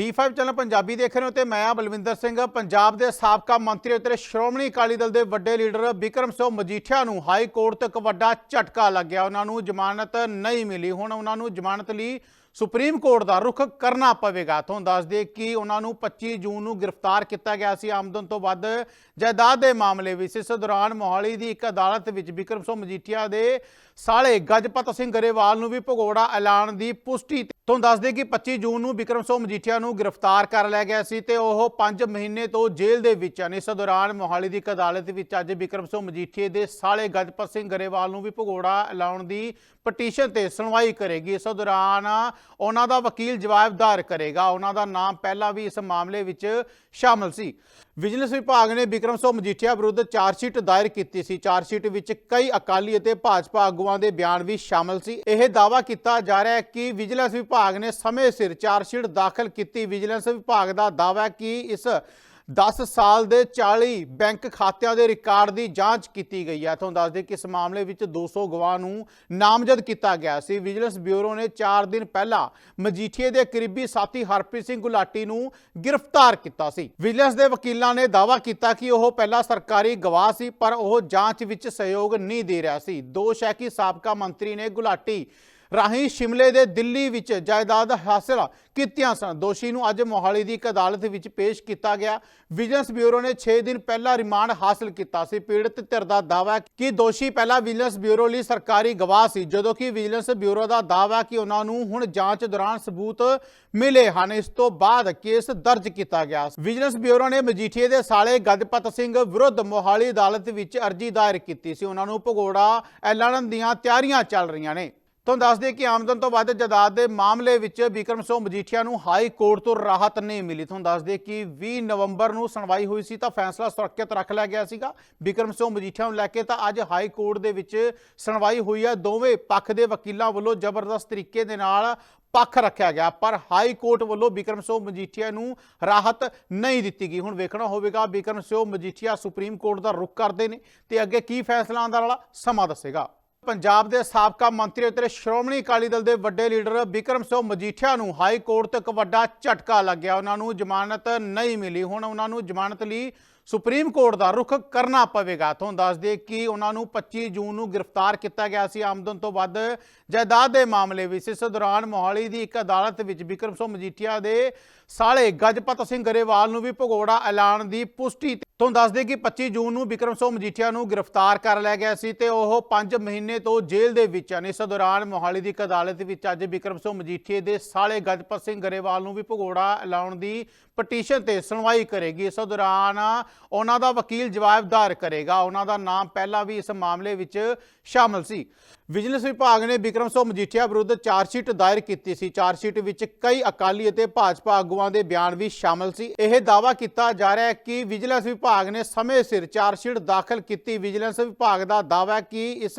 D5 channel Punjabi ਦੇਖ ਰਹੇ ਹੋ ਤੇ ਮੈਂ ਆ ਬਲਵਿੰਦਰ ਸਿੰਘ। ਪੰਜਾਬ ਦੇ ਸਾਬਕਾ ਮੰਤਰੀ ਅਤੇ ਸ਼੍ਰੋਮਣੀ ਅਕਾਲੀ ਦਲ ਦੇ ਵੱਡੇ ਲੀਡਰ ਬਿਕਰਮ ਸਿੰਘ ਮਜੀਠੀਆ ਨੂੰ ਹਾਈ ਕੋਰਟ ਤੋਂ ਇੱਕ ਵੱਡਾ ਝਟਕਾ ਲੱਗਿਆ। ਉਹਨਾਂ ਨੂੰ ਜ਼ਮਾਨਤ ਨਹੀਂ ਮਿਲੀ। ਹੁਣ ਉਹਨਾਂ ਨੂੰ ਜ਼ਮਾਨਤ ਲਈ ਸੁਪਰੀਮ ਕੋਰਟ ਦਾ ਰੁਖ ਕਰਨਾ ਪਵੇਗਾ। ਤੁਹਾਨੂੰ ਦੱਸ ਦੇ ਕਿ ਉਹਨਾਂ ਨੂੰ 25 ਜੂਨ ਨੂੰ ਗ੍ਰਿਫਤਾਰ ਕੀਤਾ ਗਿਆ ਸੀ। ਆਮਦਨ ਤੋਂ ਵੱਧ ਜਾਇਦਾਦ ਦੇ ਮਾਮਲੇ ਵਿੱਚ ਇਸ ਦੌਰਾਨ ਮੋਹਾਲੀ ਦੀ ਇੱਕ ਅਦਾਲਤ ਵਿੱਚ ਬਿਕਰਮ ਸਿੰਘ ਮਜੀਠੀਆ ਦੇ ਸਾਲੇ ਗਜਪਤ ਸਿੰਘ ਗਰੇਵਾਲ ਨੂੰ ਵੀ ਭਗੌੜਾ ਐਲਾਨ ਦੀ ਪੁਸ਼ਟੀ ਤੁਹਾਨੂੰ ਦੱਸ ਦੇ ਕਿ 25 ਜੂਨ ਨੂੰ ਬਿਕਰਮ ਸਿੰਘ ਮਜੀਠੀਆ ਨੂੰ ਗ੍ਰਿਫਤਾਰ ਕਰ ਲਿਆ ਗਿਆ ਸੀ ਤੇ ਉਹ 5 ਮਹੀਨੇ ਤੋਂ ਜੇਲ੍ਹ ਦੇ ਵਿੱਚ ਹਨ। ਇਸ ਦੌਰਾਨ ਮੋਹਾਲੀ ਦੀ ਇੱਕ ਅਦਾਲਤ ਵਿੱਚ ਅੱਜ ਬਿਕਰਮ ਸਿੰਘ ਮਜੀਠੀਏ ਦੇ ਸਾਲੇ ਗਜਪਤ ਸਿੰਘ ਗਰੇਵਾਲ ਨੂੰ ਵੀ ਭਗੌੜਾ ਲਾਉਣ ਦੀ ਪਟੀਸ਼ਨ ਤੇ ਸੁਣਵਾਈ ਕਰੇਗੀ। ਇਸ ਦੌਰਾਨ ਉਹਨਾਂ ਦਾ ਵਕੀਲ ਜਵਾਬਦਾਰ ਕਰੇਗਾ। ਉਹਨਾਂ ਦਾ ਨਾਮ ਪਹਿਲਾਂ ਵੀ ਇਸ ਮਾਮਲੇ ਵਿੱਚ ਸ਼ਾਮਲ ਸੀ। ਵਿਜੀਲੈਂਸ ਵਿਭਾਗ ਨੇ ਬਿਕਰਮ ਸੋ ਮਜੀਠੀਆ ਵਿਰੁੱਧ ਚਾਰਜਸ਼ੀਟ ਦਾਇਰ ਕੀਤੀ ਸੀ। ਚਾਰਜਸ਼ੀਟ ਵਿੱਚ ਕਈ ਅਕਾਲੀ ਅਤੇ ਭਾਜਪਾ ਆਗੂਆਂ ਦੇ ਬਿਆਨ ਵੀ ਸ਼ਾਮਲ ਸੀ। ਇਹ ਦਾਅਵਾ ਕੀਤਾ ਜਾ ਰਿਹਾ ਹੈ ਕਿ ਵਿਜੀਲੈਂਸ ਵਿਭਾਗ ਨੇ ਸਮੇਂ ਸਿਰ ਚਾਰਜਸ਼ੀਟ ਦਾਖਲ ਕੀਤੀ। ਵਿਜੀਲੈਂਸ ਵਿਭਾਗ ਦਾ ਦਾਅਵਾ ਹੈ ਕਿ ਇਸ 10 ਸਾਲ ਦੇ 40 ਬੈਂਕ ਖਾਤਿਆਂ ਦੇ ਰਿਕਾਰਡ ਦੀ ਜਾਂਚ ਕੀਤੀ ਗਈ ਹੈ। ਤੁਹਾਨੂੰ ਦੱਸ ਦੇ ਕਿ ਇਸ ਮਾਮਲੇ ਵਿੱਚ 200 ਗਵਾਹ ਨੂੰ ਨਾਮਜ਼ਦ ਕੀਤਾ ਗਿਆ ਸੀ। ਵਿਜੀਲੈਂਸ ਬਿਊਰੋ ਨੇ 4 ਦਿਨ ਪਹਿਲਾਂ ਮਜੀਠੀਏ ਦੇ ਕਰੀਬੀ ਸਾਥੀ ਹਰਪ੍ਰੀਤ ਸਿੰਘ ਗੁਲਾਟੀ ਨੂੰ ਗ੍ਰਿਫਤਾਰ ਕੀਤਾ ਸੀ। ਵਿਜੀਲੈਂਸ ਦੇ ਵਕੀਲਾਂ ਨੇ ਦਾਅਵਾ ਕੀਤਾ ਕਿ ਉਹ ਪਹਿਲਾਂ ਸਰਕਾਰੀ ਗਵਾਹ ਸੀ, ਪਰ ਉਹ ਜਾਂਚ ਵਿੱਚ ਸਹਿਯੋਗ ਨਹੀਂ ਦੇ ਰਿਹਾ ਸੀ। ਦੋਸ਼ ਹੈ ਕਿ ਸਾਬਕਾ ਮੰਤਰੀ ਨੇ ਗੁਲਾਟੀ ਰਾਹੀਂ ਸ਼ਿਮਲੇ ਦੇ ਦਿੱਲੀ ਵਿੱਚ ਜਾਇਦਾਦ ਹਾਸਲ ਕੀਤੀਆਂ ਸਨ। ਦੋਸ਼ੀ ਨੂੰ ਅੱਜ ਮੋਹਾਲੀ ਦੀ ਇੱਕ ਅਦਾਲਤ ਵਿੱਚ ਪੇਸ਼ ਕੀਤਾ ਗਿਆ। ਵਿਜੀਲੈਂਸ ਬਿਊਰੋ ਨੇ 6 ਦਿਨ ਪਹਿਲਾਂ ਰਿਮਾਂਡ ਹਾਸਲ ਕੀਤਾ ਸੀ। ਪੀੜਤ ਧਿਰ ਦਾ ਦਾਅਵਾ ਕਿ ਦੋਸ਼ੀ ਪਹਿਲਾਂ ਵਿਜੀਲੈਂਸ ਬਿਊਰੋ ਲਈ ਸਰਕਾਰੀ ਗਵਾਹ ਸੀ, ਜਦੋਂ ਕਿ ਵਿਜੀਲੈਂਸ ਬਿਊਰੋ ਦਾ ਦਾਅਵਾ ਕਿ ਉਹਨਾਂ ਨੂੰ ਹੁਣ ਜਾਂਚ ਦੌਰਾਨ ਸਬੂਤ ਮਿਲੇ ਹਨ। ਇਸ ਤੋਂ ਬਾਅਦ ਕੇਸ ਦਰਜ ਕੀਤਾ ਗਿਆ। ਵਿਜੀਲੈਂਸ ਬਿਊਰੋ ਨੇ ਮਜੀਠੀਏ ਦੇ ਸਾਲੇ ਗਦਪਤ ਸਿੰਘ ਵਿਰੁੱਧ ਮੋਹਾਲੀ ਅਦਾਲਤ ਵਿੱਚ ਅਰਜੀ ਦਾਇਰ ਕੀਤੀ ਸੀ। ਉਹਨਾਂ ਨੂੰ ਭਗੌੜਾ ਐਲਾਨਣ ਦੀਆਂ ਤਿਆਰੀਆਂ ਚੱਲ ਰਹੀਆਂ ਨੇ। ਤੁਹਾਨੂੰ ਦੱਸ ਦਈਏ ਕਿ ਆਮਦਨ ਤੋਂ ਵੱਧ ਜਾਇਦਾਦ ਦੇ ਮਾਮਲੇ ਵਿੱਚ ਬਿਕਰਮ ਸਿੰਘ ਮਜੀਠੀਆ ਨੂੰ ਹਾਈ ਕੋਰਟ ਤੋਂ ਰਾਹਤ ਨਹੀਂ ਮਿਲੀ। ਤੁਹਾਨੂੰ ਦੱਸ ਦਈਏ ਕਿ 20 ਨਵੰਬਰ ਨੂੰ ਸੁਣਵਾਈ ਹੋਈ ਸੀ ਤਾਂ ਫੈਸਲਾ ਸੁਰੱਖਿਅਤ ਰੱਖ ਲਿਆ ਗਿਆ ਸੀਗਾ। ਬਿਕਰਮ ਸਿੰਘ ਮਜੀਠੀਆ ਨੂੰ ਲੈ ਕੇ ਤਾਂ ਅੱਜ ਹਾਈ ਕੋਰਟ ਦੇ ਵਿੱਚ ਸੁਣਵਾਈ ਹੋਈ ਹੈ ਦੋਵੇਂ ਪੱਖ ਦੇ ਵਕੀਲਾਂ ਵੱਲੋਂ ਜ਼ਬਰਦਸਤ ਤਰੀਕੇ ਦੇ ਨਾਲ ਪੱਖ ਰੱਖਿਆ ਗਿਆ, ਪਰ ਹਾਈ ਕੋਰਟ ਵੱਲੋਂ ਬਿਕਰਮ ਸਿੰਘ ਮਜੀਠੀਆ ਨੂੰ ਰਾਹਤ ਨਹੀਂ ਦਿੱਤੀ ਗਈ। ਹੁਣ ਵੇਖਣਾ ਹੋਵੇਗਾ ਬਿਕਰਮ ਸਿੰਘ ਮਜੀਠੀਆ ਸੁਪਰੀਮ ਕੋਰਟ ਦਾ ਰੁਖ ਕਰਦੇ ਨੇ ਤੇ ਅੱਗੇ ਕੀ ਫੈਸਲਾ ਆਉਂਦਾ ਵਾਲਾ ਸਮਾਂ ਦੱਸੇਗਾ। ਪੰਜਾਬ ਦੇ ਸਾਬਕਾ ਮੰਤਰੀ ਅਤੇ ਸ਼੍ਰੋਮਣੀ ਅਕਾਲੀ ਦਲ ਦੇ ਵੱਡੇ ਲੀਡਰ ਬਿਕਰਮ ਸਿੰਘ ਮਜੀਠੀਆ ਨੂੰ ਹਾਈ ਕੋਰਟ ਤੋਂ ਇੱਕ ਵੱਡਾ ਝਟਕਾ ਲੱਗਿਆ। ਉਹਨਾਂ ਨੂੰ ਜ਼ਮਾਨਤ ਨਹੀਂ ਮਿਲੀ। ਹੁਣ ਉਹਨਾਂ ਨੂੰ ਜ਼ਮਾਨਤ ਲਈ ਸੁਪਰੀਮ ਕੋਰਟ ਦਾ ਰੁਖ ਕਰਨਾ ਪਵੇਗਾ। ਤੁਹਾਨੂੰ ਦੱਸ ਦਈਏ ਕਿ ਉਹਨਾਂ ਨੂੰ 25 ਜੂਨ ਨੂੰ ਗ੍ਰਿਫਤਾਰ ਕੀਤਾ ਗਿਆ ਸੀ। ਆਮਦਨ ਤੋਂ ਵੱਧ ਜਾਇਦਾਦ ਦੇ ਮਾਮਲੇ ਵਿੱਚ ਇਸ ਦੌਰਾਨ ਮੋਹਾਲੀ ਦੀ ਇੱਕ ਅਦਾਲਤ ਵਿੱਚ ਬਿਕਰਮ ਸਿੰਘ ਮਜੀਠੀਆ ਦੇ ਸਾਲੇ ਗਜਪਤ ਸਿੰਘ ਗਰੇਵਾਲ ਨੂੰ ਵੀ ਭਗੌੜਾ ਐਲਾਨ ਦੀ ਪੁਸ਼ਟੀ ਤੁਹਾਨੂੰ ਦੱਸ ਦਈਏ ਕਿ 25 ਜੂਨ ਨੂੰ ਬਿਕਰਮ ਸਿੰਘ ਮਜੀਠੀਆ ਨੂੰ ਗ੍ਰਿਫਤਾਰ ਕਰ ਲਿਆ ਗਿਆ ਸੀ ਤੇ ਉਹ 5 ਮਹੀਨੇ ਤੋਂ ਜੇਲ੍ਹ ਦੇ ਵਿੱਚ ਹਨ। ਇਸ ਦੌਰਾਨ ਮੋਹਾਲੀ ਦੀ ਇੱਕ ਅਦਾਲਤ ਵਿੱਚ ਅੱਜ ਬਿਕਰਮ ਸਿੰਘ ਮਜੀਠੀਏ ਦੇ ਸਾਲੇ ਗਜਪਤ ਸਿੰਘ ਗਰੇਵਾਲ ਨੂੰ ਵੀ ਭਗੌੜਾ ਐਲਾਨ ਦੀ ਪਟੀਸ਼ਨ ਤੇ ਸੁਣਵਾਈ ਕਰੇਗੀ। ਇਸ ਦੌਰਾਨ ਉਹਨਾਂ ਦਾ ਵਕੀਲ ਜਵਾਬਦਾਰ ਕਰੇਗਾ। ਉਹਨਾਂ ਦਾ ਨਾਮ ਪਹਿਲਾਂ ਵੀ ਇਸ ਮਾਮਲੇ ਵਿੱਚ ਸ਼ਾਮਲ ਸੀ। ਵਿਜੀਲੈਂਸ ਵਿਭਾਗ ਨੇ ਬਿਕਰਮ ਸੋ ਮਜੀਠੀਆ ਵਿਰੁੱਧ ਚਾਰਜਸ਼ੀਟ ਦਾਇਰ ਕੀਤੀ ਸੀ। ਚਾਰਜਸ਼ੀਟ ਵਿੱਚ ਕਈ ਅਕਾਲੀ ਅਤੇ ਭਾਜਪਾ ਆਗੂਆਂ ਦੇ ਬਿਆਨ ਵੀ ਸ਼ਾਮਲ ਸੀ। ਇਹ ਦਾਅਵਾ ਕੀਤਾ ਜਾ ਰਿਹਾ ਹੈ ਕਿ ਵਿਜੀਲੈਂਸ ਵਿਭਾਗ ਨੇ ਸਮੇਂ ਸਿਰ ਚਾਰਜਸ਼ੀਟ ਦਾਖਲ ਕੀਤੀ। ਵਿਜੀਲੈਂਸ ਵਿਭਾਗ ਦਾ ਦਾਅਵਾ ਹੈ ਕਿ ਇਸ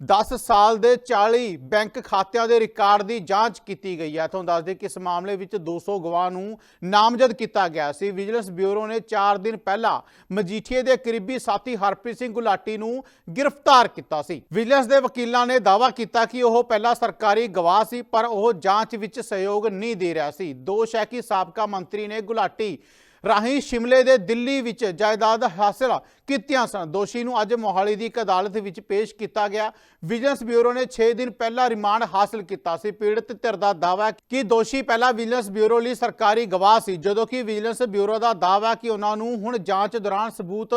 10 ਸਾਲ ਦੇ 40 ਬੈਂਕ ਖਾਤਿਆਂ ਦੇ ਰਿਕਾਰਡ ਦੀ ਜਾਂਚ ਕੀਤੀ ਗਈ ਹੈ। ਤੁਹਾਨੂੰ ਦੱਸ ਦੇ ਕਿ ਇਸ ਮਾਮਲੇ ਵਿੱਚ 200 ਗਵਾਹ ਨੂੰ ਨਾਮਜ਼ਦ ਕੀਤਾ ਗਿਆ ਸੀ। ਵਿਜੀਲੈਂਸ ਬਿਊਰੋ ਨੇ 4 ਦਿਨ ਪਹਿਲਾਂ ਮਜੀਠੀਏ ਦੇ ਕਰੀਬੀ ਸਾਥੀ ਹਰਪ੍ਰੀਤ ਸਿੰਘ ਗੁਲਾਟੀ ਨੂੰ ਗ੍ਰਿਫਤਾਰ ਕੀਤਾ ਸੀ। ਵਿਜੀਲੈਂਸ ਦੇ ਵਕੀਲਾਂ ਨੇ ਦਾਅਵਾ ਕੀਤਾ ਕਿ ਉਹ ਪਹਿਲਾਂ ਸਰਕਾਰੀ ਗਵਾਹ ਸੀ, ਪਰ ਉਹ ਜਾਂਚ ਵਿੱਚ ਸਹਿਯੋਗ ਨਹੀਂ ਦੇ ਰਿਹਾ ਸੀ। ਦੋਸ਼ ਹੈ ਕਿ ਸਾਬਕਾ ਮੰਤਰੀ ਨੇ ਗੁਲਾਟੀ ਰਾਹੀਂ ਸ਼ਿਮਲੇ ਦੇ ਦਿੱਲੀ ਵਿੱਚ ਜਾਇਦਾਦ ਹਾਸਲ ਕੀਤੀਆਂ ਸਨ। ਦੋਸ਼ੀ ਨੂੰ ਅੱਜ ਮੋਹਾਲੀ ਦੀ ਇੱਕ ਅਦਾਲਤ ਵਿੱਚ ਪੇਸ਼ ਕੀਤਾ ਗਿਆ। ਵਿਜੀਲੈਂਸ ਬਿਊਰੋ ਨੇ 6 ਦਿਨ ਪਹਿਲਾਂ ਰਿਮਾਂਡ ਹਾਸਲ ਕੀਤਾ ਸੀ। ਪੀੜਤ ਧਿਰ ਦਾ ਦਾਅਵਾ ਕਿ ਦੋਸ਼ੀ ਪਹਿਲਾਂ ਵਿਜੀਲੈਂਸ ਬਿਊਰੋ ਲਈ ਸਰਕਾਰੀ ਗਵਾਹ ਸੀ, ਜਦੋਂ ਕਿ ਵਿਜੀਲੈਂਸ ਬਿਊਰੋ ਦਾ ਦਾਅਵਾ ਕਿ ਉਹਨਾਂ ਨੂੰ ਹੁਣ ਜਾਂਚ ਦੌਰਾਨ ਸਬੂਤ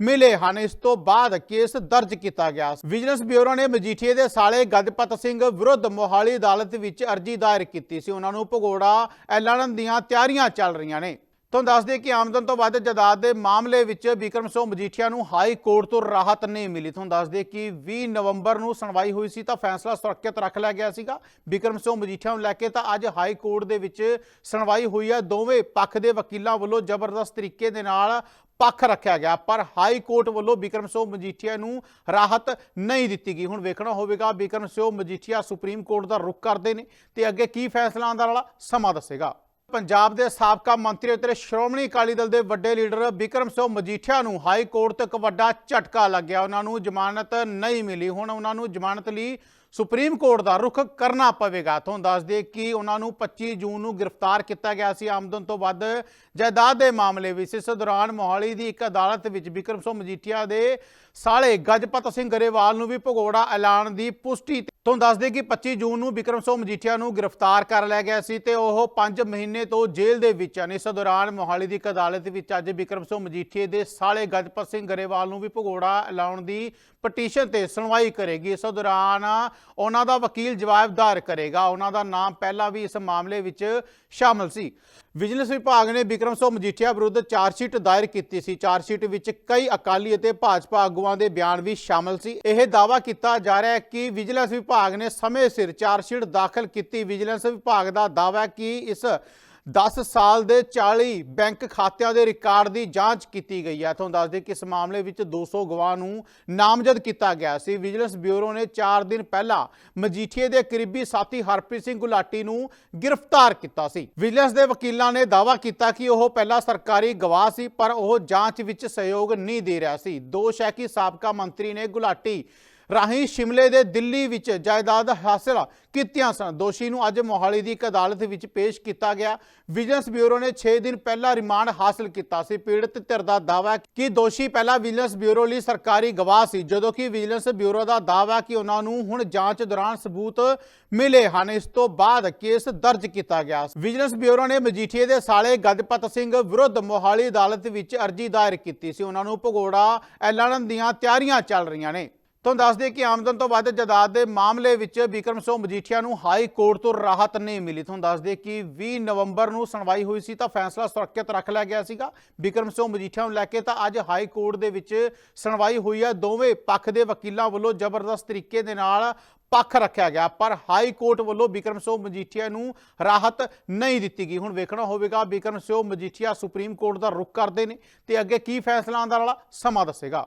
ਮਿਲੇ ਹਨ। ਇਸ ਤੋਂ ਬਾਅਦ ਕੇਸ ਦਰਜ ਕੀਤਾ ਗਿਆ। ਵਿਜੀਲੈਂਸ ਬਿਊਰੋ ਨੇ ਮਜੀਠੀਏ ਦੇ ਸਾਲੇ ਗਦਪਤ ਸਿੰਘ ਵਿਰੁੱਧ ਮੋਹਾਲੀ ਅਦਾਲਤ ਵਿੱਚ ਅਰਜੀ ਦਾਇਰ ਕੀਤੀ ਸੀ। ਉਹਨਾਂ ਨੂੰ ਭਗੌੜਾ ਐਲਾਨਣ ਦੀਆਂ ਤਿਆਰੀਆਂ ਚੱਲ ਰਹੀਆਂ ਨੇ। ਤੁਹਾਨੂੰ ਦੱਸ ਦਈਏ ਕਿ ਆਮਦਨ ਤੋਂ ਵੱਧ ਜਾਇਦਾਦ ਦੇ ਮਾਮਲੇ ਵਿੱਚ ਬਿਕਰਮ ਸਿੰਘ ਮਜੀਠੀਆ ਨੂੰ ਹਾਈ ਕੋਰਟ ਤੋਂ ਰਾਹਤ ਨਹੀਂ ਮਿਲੀ। ਤੁਹਾਨੂੰ ਦੱਸ ਦਈਏ ਕਿ 20 ਨਵੰਬਰ ਨੂੰ ਸੁਣਵਾਈ ਹੋਈ ਸੀ ਤਾਂ ਫੈਸਲਾ ਸੁਰੱਖਿਅਤ ਰੱਖ ਲਿਆ ਗਿਆ ਸੀਗਾ। ਬਿਕਰਮ ਸਿੰਘ ਮਜੀਠੀਆ ਨੂੰ ਲੈ ਕੇ ਤਾਂ ਅੱਜ ਹਾਈ ਕੋਰਟ ਦੇ ਵਿੱਚ ਸੁਣਵਾਈ ਹੋਈ ਹੈ। ਦੋਵੇਂ ਪੱਖ ਦੇ ਵਕੀਲਾਂ ਵੱਲੋਂ ਜ਼ਬਰਦਸਤ ਤਰੀਕੇ ਦੇ ਨਾਲ ਪੱਖ ਰੱਖਿਆ ਗਿਆ, ਪਰ ਹਾਈ ਕੋਰਟ ਵੱਲੋਂ ਬਿਕਰਮ ਸਿੰਘ ਮਜੀਠੀਆ ਨੂੰ ਰਾਹਤ ਨਹੀਂ ਦਿੱਤੀ ਗਈ। ਹੁਣ ਵੇਖਣਾ ਹੋਵੇਗਾ ਬਿਕਰਮ ਸਿੰਘ ਮਜੀਠੀਆ ਸੁਪਰੀਮ ਕੋਰਟ ਦਾ ਰੁਖ ਕਰਦੇ ਨੇ ਤੇ ਅੱਗੇ ਕੀ ਫੈਸਲਾ ਆਉਂਦਾ ਵਾਲਾ ਸਮਾਂ ਦੱਸੇਗਾ। ਪੰਜਾਬ ਦੇ ਸਾਬਕਾ ਮੰਤਰੀ ਅਤੇ ਸ਼੍ਰੋਮਣੀ ਅਕਾਲੀ ਦਲ ਦੇ ਵੱਡੇ ਲੀਡਰ ਬਿਕਰਮ ਸਿੰਘ ਮਜੀਠੀਆ ਨੂੰ ਹਾਈ ਕੋਰਟ ਤੋਂ ਇੱਕ ਵੱਡਾ ਝਟਕਾ ਲੱਗਿਆ। ਉਹਨਾਂ ਨੂੰ ਜ਼ਮਾਨਤ ਨਹੀਂ ਮਿਲੀ। ਹੁਣ ਉਹਨਾਂ ਨੂੰ ਜ਼ਮਾਨਤ ਲਈ ਸੁਪਰੀਮ ਕੋਰਟ ਦਾ ਰੁਖ ਕਰਨਾ ਪਵੇਗਾ। ਤੁਹਾਨੂੰ ਦੱਸ ਦਈਏ ਕਿ ਉਹਨਾਂ ਨੂੰ 25 ਜੂਨ ਨੂੰ ਗ੍ਰਿਫਤਾਰ ਕੀਤਾ ਗਿਆ ਸੀ। ਆਮਦਨ ਤੋਂ ਵੱਧ ਜਾਇਦਾਦ ਦੇ ਮਾਮਲੇ ਵਿੱਚ ਇਸ ਦੌਰਾਨ ਮੋਹਾਲੀ ਦੀ ਇੱਕ ਅਦਾਲਤ ਵਿੱਚ ਬਿਕਰਮ ਸਿੰਘ ਮਜੀਠੀਆ ਦੇ ਸਾਲੇ ਗਜਪਤ ਸਿੰਘ ਗਰੇਵਾਲ ਨੂੰ ਵੀ ਭਗੌੜਾ ਐਲਾਨ ਦੀ ਪੁਸ਼ਟੀ ਤੁਹਾਨੂੰ ਦੱਸਦੇ ਕਿ 25 ਜੂਨ ਨੂੰ ਬਿਕਰਮ ਸਿੰਘ ਮਜੀਠੀਆ ਨੂੰ ਗ੍ਰਿਫਤਾਰ ਕਰ ਲਿਆ ਗਿਆ ਸੀ ਤੇ ਉਹ 5 ਮਹੀਨੇ ਤੋਂ ਜੇਲ੍ਹ ਦੇ ਵਿੱਚ ਹਨ ਇਸ ਦੌਰਾਨ ਮੋਹਾਲੀ ਦੀ ਇੱਕ ਅਦਾਲਤ ਵਿੱਚ ਅੱਜ ਬਿਕਰਮ ਸਿੰਘ ਮਜੀਠੀਏ ਦੇ ਸਾਲੇ ਗਜਪਤ ਸਿੰਘ ਗਰੇਵਾਲ ਨੂੰ ਵੀ ਭਗੌੜਾ ਐਲਾਉਣ ਦੀ ਪਟੀਸ਼ਨ ਤੇ ਸੁਣਵਾਈ ਕਰੇਗੀ। ਇਸ ਦੌਰਾਨ ਉਹਨਾਂ ਦਾ ਵਕੀਲ ਜਵਾਬ ਦਾਇਰ ਕਰੇਗਾ। ਉਹਨਾਂ ਦਾ ਨਾਮ ਪਹਿਲਾਂ ਵੀ ਇਸ ਮਾਮਲੇ ਵਿੱਚ ਸ਼ਾਮਲ ਸੀ। ਵਿਜੀਲੈਂਸ ਵਿਭਾਗ ਨੇ ਬਿਕਰਮ ਸੋ ਮਜੀਠੀਆ ਵਿਰੁੱਧ ਚਾਰਜਸ਼ੀਟ ਦਾਇਰ ਕੀਤੀ ਸੀ। ਚਾਰਜਸ਼ੀਟ ਵਿੱਚ ਕਈ ਅਕਾਲੀ ਅਤੇ ਭਾਜਪਾ ਆਗੂਆਂ ਦੇ ਬਿਆਨ ਵੀ ਸ਼ਾਮਲ ਸੀ। ਇਹ ਦਾਅਵਾ ਕੀਤਾ ਜਾ ਰਿਹਾ ਹੈ ਕਿ ਵਿਜੀਲੈਂਸ ਵਿਭਾਗ ਨੇ ਸਮੇਂ ਸਿਰ ਚਾਰਜਸ਼ੀਟ ਦਾਖਲ ਕੀਤੀ। ਵਿਜੀਲੈਂਸ ਵਿਭਾਗ ਦਾ ਦਾਅਵਾ ਹੈ ਕਿ ਇਸ 10 ਸਾਲ ਦੇ 40 ਬੈਂਕ ਖਾਤਿਆਂ ਦੇ ਰਿਕਾਰਡ ਦੀ ਜਾਂਚ ਕੀਤੀ ਗਈ ਹੈ। ਤੁਹਾਨੂੰ ਦੱਸ ਦੇ ਕਿ ਇਸ ਮਾਮਲੇ ਵਿੱਚ 200 ਗਵਾਹ ਨੂੰ ਨਾਮਜ਼ਦ ਕੀਤਾ ਗਿਆ ਸੀ। ਵਿਜੀਲੈਂਸ ਬਿਊਰੋ ਨੇ 4 ਦਿਨ ਪਹਿਲਾਂ ਮਜੀਠੀਏ ਦੇ ਕਰੀਬੀ ਸਾਥੀ ਹਰਪ੍ਰੀਤ ਸਿੰਘ ਗੁਲਾਟੀ ਨੂੰ ਗ੍ਰਿਫਤਾਰ ਕੀਤਾ ਸੀ। ਵਿਜੀਲੈਂਸ ਦੇ ਵਕੀਲਾਂ ਨੇ ਦਾਅਵਾ ਕੀਤਾ ਕਿ ਉਹ ਪਹਿਲਾਂ ਸਰਕਾਰੀ ਗਵਾਹ ਸੀ, ਪਰ ਉਹ ਜਾਂਚ ਵਿੱਚ ਸਹਿਯੋਗ ਨਹੀਂ ਦੇ ਰਿਹਾ ਸੀ। ਦੋਸ਼ ਹੈ ਕਿ ਸਾਬਕਾ ਮੰਤਰੀ ਨੇ ਗੁਲਾਟੀ ਰਾਹੀਂ ਸ਼ਿਮਲੇ ਦੇ ਦਿੱਲੀ ਵਿੱਚ ਜਾਇਦਾਦ ਹਾਸਲ ਕੀਤੀਆਂ ਸਨ। ਦੋਸ਼ੀ ਨੂੰ ਅੱਜ ਮੋਹਾਲੀ ਦੀ ਇੱਕ ਅਦਾਲਤ ਵਿੱਚ ਪੇਸ਼ ਕੀਤਾ ਗਿਆ। ਵਿਜੀਲੈਂਸ ਬਿਊਰੋ ਨੇ 6 ਦਿਨ ਪਹਿਲਾਂ ਰਿਮਾਂਡ ਹਾਸਲ ਕੀਤਾ ਸੀ। ਪੀੜਤ ਧਿਰ ਦਾ ਦਾਅਵਾ ਕਿ ਦੋਸ਼ੀ ਪਹਿਲਾਂ ਵਿਜੀਲੈਂਸ ਬਿਊਰੋ ਲਈ ਸਰਕਾਰੀ ਗਵਾਹ ਸੀ, ਜਦੋਂ ਕਿ ਵਿਜੀਲੈਂਸ ਬਿਊਰੋ ਦਾ ਦਾਅਵਾ ਕਿ ਉਹਨਾਂ ਨੂੰ ਹੁਣ ਜਾਂਚ ਦੌਰਾਨ ਸਬੂਤ ਮਿਲੇ ਹਨ। ਇਸ ਤੋਂ ਬਾਅਦ ਕੇਸ ਦਰਜ ਕੀਤਾ ਗਿਆ। ਵਿਜੀਲੈਂਸ ਬਿਊਰੋ ਨੇ ਮਜੀਠੀਏ ਦੇ ਸਾਲੇ ਗਦਪਤ ਸਿੰਘ ਵਿਰੁੱਧ ਮੋਹਾਲੀ ਅਦਾਲਤ ਵਿੱਚ ਅਰਜੀ ਦਾਇਰ ਕੀਤੀ ਸੀ। ਉਹਨਾਂ ਨੂੰ ਭਗੌੜਾ ਐਲਾਨਣ ਦੀਆਂ ਤਿਆਰੀਆਂ ਚੱਲ ਰਹੀਆਂ ਨੇ। ਤੁਹਾਨੂੰ ਦੱਸ ਦਈਏ ਕਿ ਆਮਦਨ ਤੋਂ ਵੱਧ ਜਾਇਦਾਦ ਦੇ ਮਾਮਲੇ ਵਿੱਚ ਬਿਕਰਮ ਸਿੰਘ ਮਜੀਠੀਆ ਨੂੰ ਹਾਈ ਕੋਰਟ ਤੋਂ ਰਾਹਤ ਨਹੀਂ ਮਿਲੀ। ਤੁਹਾਨੂੰ ਦੱਸ ਦਈਏ ਕਿ 20 ਨਵੰਬਰ ਨੂੰ ਸੁਣਵਾਈ ਹੋਈ ਸੀ ਤਾਂ ਫੈਸਲਾ ਸੁਰੱਖਿਅਤ ਰੱਖ ਲਿਆ ਗਿਆ ਸੀਗਾ। ਬਿਕਰਮ ਸਿੰਘ ਮਜੀਠੀਆ ਨੂੰ ਲੈ ਕੇ ਤਾਂ ਅੱਜ ਹਾਈ ਕੋਰਟ ਦੇ ਵਿੱਚ ਸੁਣਵਾਈ ਹੋਈ ਹੈ ਦੋਵੇਂ ਪੱਖ ਦੇ ਵਕੀਲਾਂ ਵੱਲੋਂ ਜ਼ਬਰਦਸਤ ਤਰੀਕੇ ਦੇ ਨਾਲ ਪੱਖ ਰੱਖਿਆ ਗਿਆ, ਪਰ ਹਾਈ ਕੋਰਟ ਵੱਲੋਂ ਬਿਕਰਮ ਸਿੰਘ ਮਜੀਠੀਆ ਨੂੰ ਰਾਹਤ ਨਹੀਂ ਦਿੱਤੀ ਗਈ। ਹੁਣ ਵੇਖਣਾ ਹੋਵੇਗਾ ਬਿਕਰਮ ਸਿੰਘ ਮਜੀਠੀਆ ਸੁਪਰੀਮ ਕੋਰਟ ਦਾ ਰੁਖ ਕਰਦੇ ਨੇ ਤੇ ਅੱਗੇ ਕੀ ਫੈਸਲਾ ਆਉਂਦਾ ਵਾਲਾ ਸਮਾਂ ਦੱਸੇਗਾ।